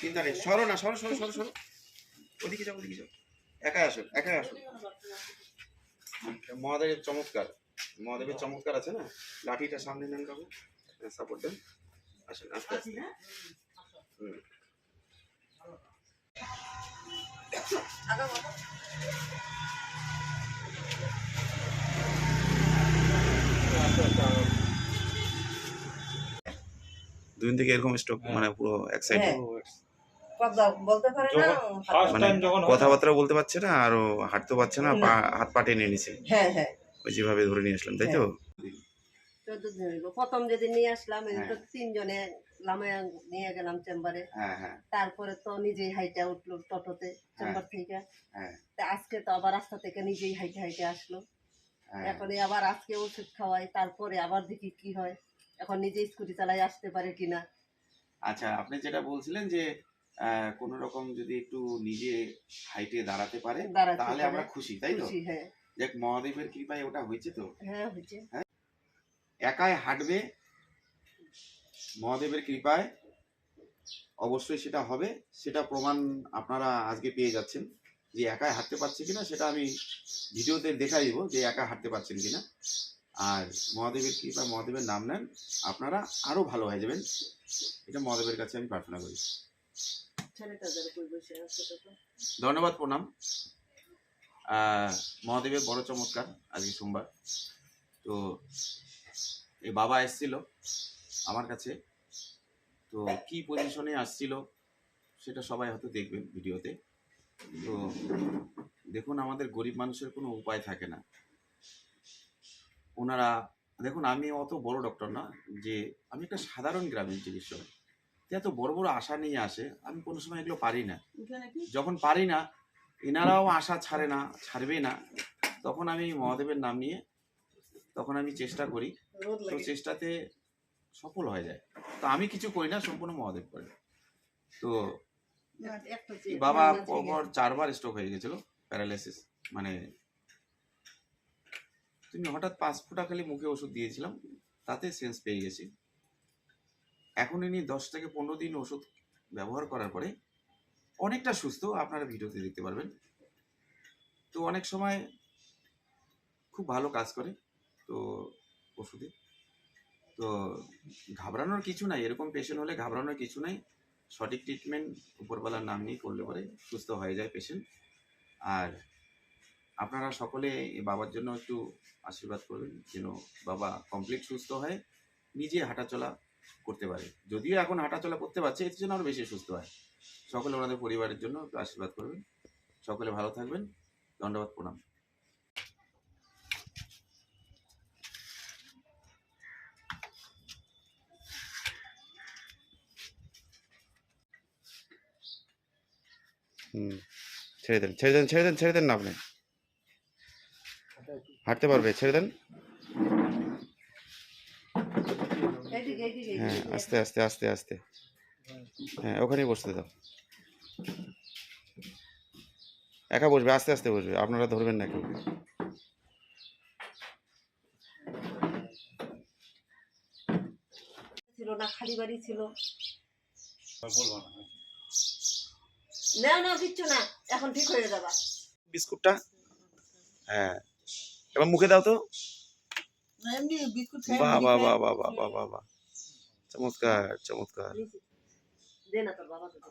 চিন্তা নেই সরো না সরো সরো সরো সরো। ওদিকে যাও ওদিকে যাও। একাই আসো একাই আসো। মহাদেবের চমৎকার। মহাদেবের চমৎকার আছে না? লাঠিটা সামনে নেন কাকু সাপোর্ট দেন। আসেন আস্তে আস্তে। হুম। দুদিন থেকে এরকম স্ট্রোক মানে পুরো এক সাইড হ্যাঁ। কথা বলতে পারে না ফার্স্ট মানে কথাবার্তা বলতে পারছে না আর হাঁটতে পারছে না পা হাত পা টেনে নিছে হ্যাঁ হ্যাঁ। ওই যেভাবে ধরে নিয়ে আসলাম তাই তো? প্রথম যেদিন নিয়ে আসলাম হ্যাঁ। তিনজনে লামায় নিয়ে গেলাম চেম্বারে। হ্যাঁ হ্যাঁ। তারপরে তো নিজেই হাইটে উঠল টোটোতে চেম্বার থেকে। হ্যাঁ। আজকে তো আবার রাস্তা থেকে নিজেই হাইটে হাইটে আসলো। হ্যাঁ। এখন আবার আজকে ওষুধ খাওয়াই তারপরে আবার দেখি কি হয়। এখন নিজে স্কুটি চালাই আসতে পারে কিনা। আচ্ছা আপনি যেটা বলছিলেন যে কোনো রকম যদি একটু নিজে হাইটে দাঁড়াতে পারে তাহলে আমরা খুশি তাই তো? খুশি হ্যাঁ। দেখ মহাদেবের কৃপায় ওটা হয়েছে তো? হ্যাঁ হয়েছে। একাই হাঁটবে মহাদেবের কৃপায় অবশ্যই সেটা হবে। সেটা প্রমাণ আপনারা আজকে পেয়ে যাচ্ছেন যে একাই হাঁটতে পারছে কিনা সেটা আমি ভিডিওতে দেখাই দিব যে একা হাঁটতে পারছেন কিনা। আর মহাদেবের কৃপায় মহাদেবের নাম নেন, আপনারা আরও ভালো হয়ে যাবেন। এটা মহাদেবের কাছে আমি প্রার্থনা করি। ধন্যবাদ, প্রণাম। মহাদেবের বড় চমৎকার আজকে সোমবার। তো এই বাবা এসছিল আমার কাছে। তো কি পজিশনে আসছিল সেটা সবাই হয়তো দেখবেন ভিডিওতে। তো দেখুন, আমাদের গরিব মানুষের কোনো উপায় থাকে না। ওনারা দেখুন আমি অত বড় ডক্টর না যে আমি একটা সাধারণ গ্রামীণ চিকিৎসক। এত বড় বড় আশা নিয়ে আসে আমি কোনো সময় এগুলো পারি না। যখন পারি না এনারাও আশা ছাড়ে না ছাড়বে না। তখন আমি মহাদেবের নাম নিয়ে তখন আমি চেষ্টা করি তো চেষ্টাতে সফল হয়ে যায়। তো আমি কিছু করি না সম্পূর্ণ মহাদেব করে। তো বাবা পরপর চারবার স্ট্রোক হয়ে গেছিল প্যারালাইসিস মানে তুমি হঠাৎ পাঁচ ফুটা খালি মুখে ওষুধ দিয়েছিলাম, তাতে সেন্স পেয়ে গেছি। এখন ইনি দশ থেকে পনেরো দিন ওষুধ ব্যবহার করার পরে অনেকটা সুস্থ, আপনারা ভিডিওতে দেখতে পারবেন। তো অনেক সময় খুব ভালো কাজ করে তো ওষুধে। তো ঘাবড়ানোর কিছু নাই, এরকম পেশেন্ট হলে ঘাবড়ানোর কিছু নাই। সঠিক ট্রিটমেন্ট উপরবেলার নাম নিয়ে করলে পরে সুস্থ হয়ে যায় পেশেন্ট আর আপনারা সকলে বাবার জন্য একটু আশীর্বাদ করবেন, যেন বাবা কমপ্লিট সুস্থ হয়, নিজে হাঁটাচলা করতে পারে। যদিও এখন হাঁটাচলা করতে পারছে এর জন্য আরও বেশি সুস্থ হয়। সকলে ওনাদের পরিবারের জন্য একটু আশীর্বাদ করবেন। সকলে ভালো থাকবেন। ধন্যবাদ, প্রণাম। হুম, ছেড়ে দেন ছেড়ে দেন ছেড়ে দেন ছেড়ে দেন না আপনি। হাঁটতে পারবে ছেড়ে দেন। হ্যাঁ আস্তে আস্তে আস্তে আস্তে। হ্যাঁ ওখানেই বসতে দাও। একা বসবে আস্তে আস্তে বসবে আপনারা ধরবেন না কেউ। ছিল না খালি বাড়ি ছিল। না। না না কিচ্ছু না এখন ঠিক হয়ে যাবা। বিস্কুটটা? হ্যাঁ। এবার মুখে দাও তো। এমনি বাহ বাহ বাহ বাহ বাহ বাহ বাহ বাহ চমৎকার চমৎকার।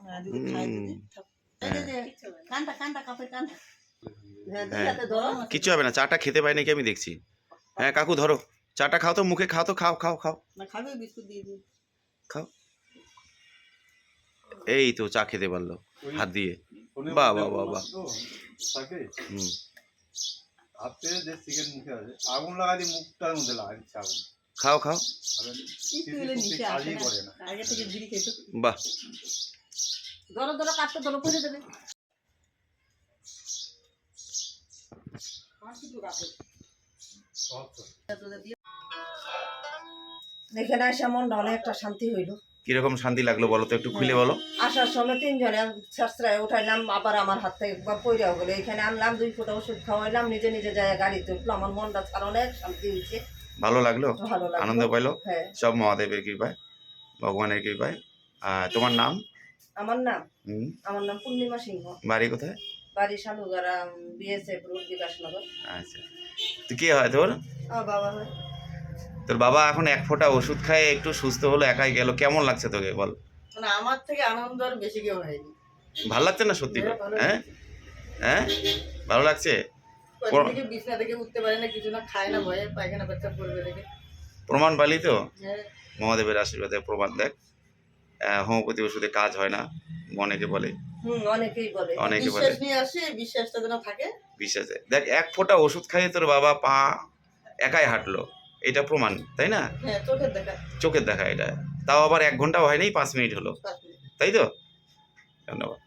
হ্যাঁ দুই হ্যাঁ। কিচ্ছু হবে না চাটা খেতে পাই নাকি আমি দেখছি। হ্যাঁ কাকু ধরো। চাটা খাও তো মুখে খাও তো খাও খাও খাও। না খাবে বিস্কুট দিয়ে দিই খাও। এই তো চা খেতে পারল হাত দিয়ে। বাহ, মধ্যে বাহ, বাহ, হুম। হাতে যে সিগারেট মুখে আছে আগুন লাগা দিয়ে মুখটার মধ্যে লাগা দিচ্ছে আগুন। খাও খাও। আবার একটু হলে কিছু নিচে আসে কাজই করে না। আগে থেকে বিড়ি খেতো বাহ। ধরো ধরো কাটতে ধরো করে দেবে। সব তো। এখানে আসা মনটা অনেক একটা শান্তি হইল। কীরকম শান্তি লাগল বলো তো একটু খুলে বলো। আসার সময় তিনজনে সাশ্রয় উঠাইলাম আবার আমার হাত থেকে একবার পইরাও গেলো। এখানে আনলাম দুই ফুটা ওষুধ খাওয়াইলাম নিজে নিজে যায় গাড়িতে উঠল আমার মনটা ছাড়া অনেক শান্তি হয়েছে। ভালো লাগল? আনন্দ পাইলো? হ্যাঁ। সব মহাদেবের কৃপায় ভগবানের কৃপায়। আর তোমার নাম? আমার নাম? আমার নাম পূর্ণিমা সিংহ। বাড়ি কোথায়? বাড়ি সালুগারা বিএসএফ রোড বিকাশনগর। আচ্ছা। তো কে হয় তোর? বাবা হয়। তোর বাবা এখন এক ফোঁটা ওষুধ খায় একটু সুস্থ হলো একাই গেল। কেমন লাগছে তোকে বল? মানে আমার থেকে আনন্দ আর বেশি কেউ হয়নি ভালো লাগছে না সত্যি? হ্যাঁ, হ্যাঁ? হ্যাঁ? ভালো লাগছে? বিছনা থেকে উঠতে পারে না কিছু না খায় না ভয়ে পায়খানা পেচ্ছাপ করবে দেখে। প্রমাণ পালি তো? হ্যাঁ। মহাদেবের আশীর্বাদে প্রমাণ দেখ। হোমিওপ্যাথি ওষুধে কাজ হয় না অনেকে বলে। অনেকেই বলে। অনেকে বলে। আসে বিশ্বাসটা যেন থাকে। বিশ্বাসে। দেখ এক ফোঁটা ওষুধ খাইয়ে তোর বাবা পা একাই হাঁটলো। এটা প্রমাণ তাই না? হ্যাঁ চোখের দেখা। এটা। তাও আবার এক ঘণ্টা হয়নি পাঁচ মিনিট হলো। তাই তো? ধন্যবাদ।